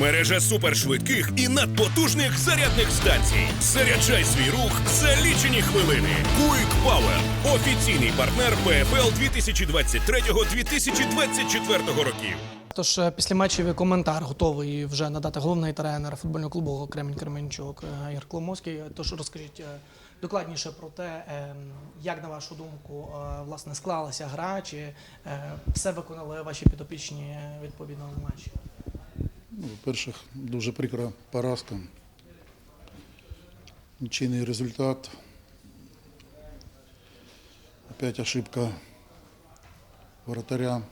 Мережа супершвидких і надпотужних зарядних станцій. Заряджай свій рух за лічені хвилини. Quick Power – офіційний партнер ПФЛ 2023-2024 років. Тож е, після матчів коментар готовий вже надати головний тренер футбольного клубу Кремінь Кременчук е, Ігор Климовський. Тож розкажіть е, докладніше про те, е, як на вашу думку е, власне склалася гра, чи е, все виконали ваші підопічні е, відповідно матчі. Ну, По-перше, дуже прикра поразка. Нічийний результат. Опять ошибка вратаря.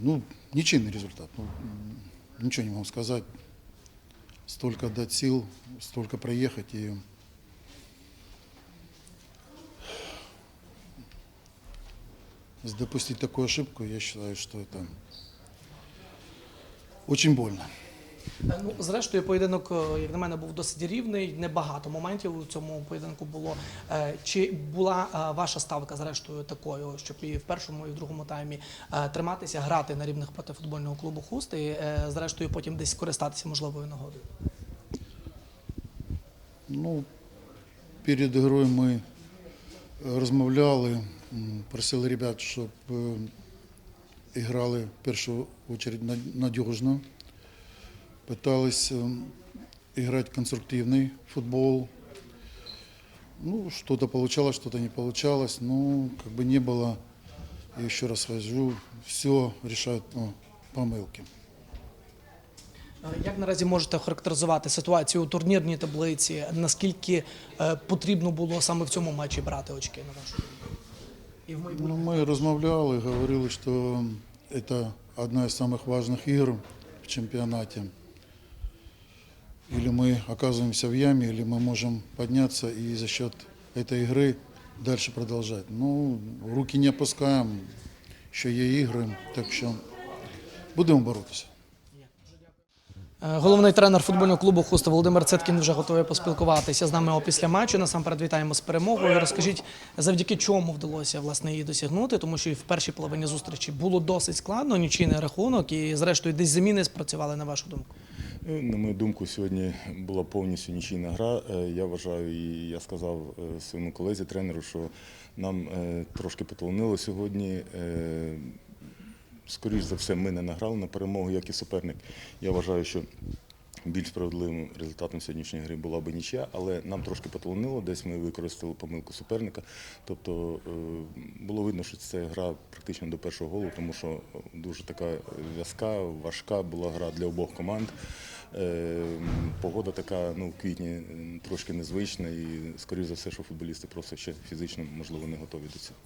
Ну, ничейный результат. Ну, ничего не могу сказать. Столько дать сил, столько проехать и допустить такую ошибку, я считаю, что это очень больно. Е, Ну, зрештою, поєдинок, е, як на мене, був досить рівний. Небагато моментів у цьому поєдинку було. Е, Чи була ваша ставка, зрештою, такою, щоб і в першому, і в другому таймі триматися, грати на рівних проти футбольного клубу Хуст, і зрештою потім десь скористатися можливою нагодою? Ну, перед грою ми розмовляли, просили ребят, щоб грали в першу чергу надіжно. Пытались играть конструктивный футбол. Ну, что-то получалось, что-то не получалось. Ну, как бы не было, я еще раз скажу, все решают ну, помилки. Е, Як наразі можете характеризувати ситуацію у турнірній таблиці? Наскільки е, потрібно було саме в цьому матчі брати очки на вашу думку? І в Ну, майбутньому? мы размовляли, говорили, что это одна из самых важных игр в чемпионате. Или мы оказываемся в яме, или мы можем подняться и за счет этой игры дальше продолжать. Ну, руки не опускаем, еще є игры, так що будемо боротися. Е, Головний тренер футбольного клубу Хуста Володимир Цеткін вже готовий поспілкуватися з нами після матчу. Насамперед вітаємо з перемогою. Розкажіть, завдяки чому вдалося власне її досягнути, тому що і в першій половині зустрічі було досить складно, нічийний рахунок, і зрештою десь заміни спрацювали на вашу думку. Е, На мою думку, сьогодні була повністю нічийна гра. Е, Я вважаю, і я сказав своєму колезі, тренеру, що нам трошки потолонило сьогодні. Скоріше за все, ми не награли на перемогу, як і суперник. Я вважаю, що більш справедливим результатом сьогоднішньої гри була б нічия, але нам трошки потолонило, десь ми використали помилку суперника. Тобто е, було видно, що це гра практично до першого голу, тому що дуже така в'язка, важка була гра для обох команд. Е, Погода така ну, в квітні е, трошки незвична і, скоріш за все, що футболісти просто ще фізично, можливо, не готові до цього.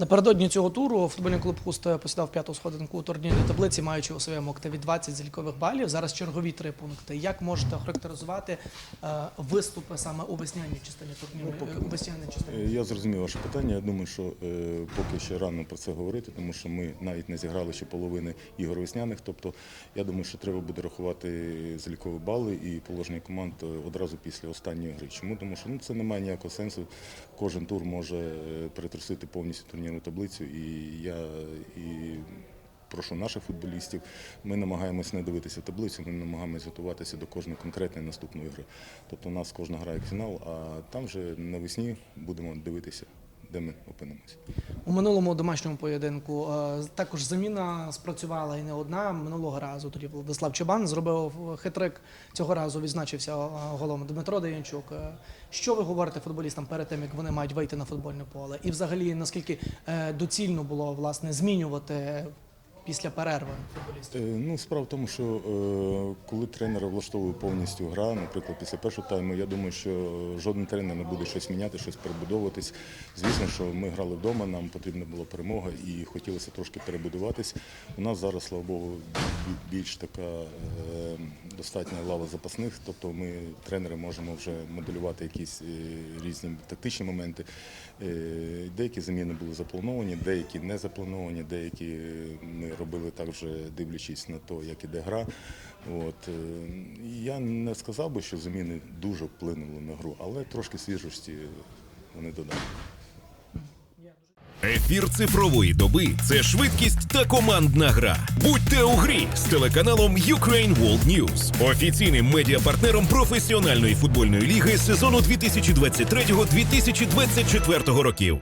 Напередодні цього туру футбольний клуб Хуст посідав п'яту сходинку у турнірній таблиці, маючи у своєму активі 20 залікових балів. Зараз чергові три пункти. Як можете характеризувати е, виступи саме у весняній частині турніру? Ну, поки- весняній частині? Е, Я зрозумів ваше питання. Я думаю, що е, поки ще рано про це говорити, тому що ми навіть не зіграли ще половини ігор весняних. Тобто, я думаю, що треба буде рахувати залікові бали і положення команд одразу після останньої гри. Чому? Тому що ну, це не має ніякого сенсу. Кожен тур може перетрусити повністю турнірну таблицю. І я і прошу наших футболістів. Ми намагаємось не дивитися таблицю, ми намагаємось готуватися до кожної конкретної наступної гри. Тобто у нас кожна гра як фінал, а там вже навесні будемо дивитися, де ми опинимося. У минулому домашньому поєдинку е, також заміна спрацювала і не одна. Минулого разу тоді Владислав Чебан зробив хитрик. Цього разу відзначився е, голом Дмитро Деянчук. Е, Що ви говорите футболістам перед тим, як вони мають вийти на футбольне поле? І взагалі наскільки доцільно було власне змінювати після перерви футболістів? Е, Ну, справа в тому, що е, коли тренер влаштовує повністю гра, наприклад, після першого тайму, я думаю, що жоден тренер не буде щось міняти, щось перебудовуватись. Звісно, що ми грали вдома, нам потрібна була перемога і хотілося трошки перебудуватись. У нас зараз, слава Богу, більш така е, достатня лава запасних, тобто ми, тренери, можемо вже моделювати якісь е, різні тактичні моменти. Е, Деякі заміни були заплановані, деякі не заплановані, деякі е, робили так вже дивлячись на те, як іде гра. От. Е, я не сказав би, що зміни дуже вплинули на гру, але трошки свіжості вони додали. Ефір цифрової доби це швидкість та командна гра. Будьте у грі з телеканалом Ukraine World News, офіційним медіапартнером професіональної футбольної ліги сезону 2023-2024 років.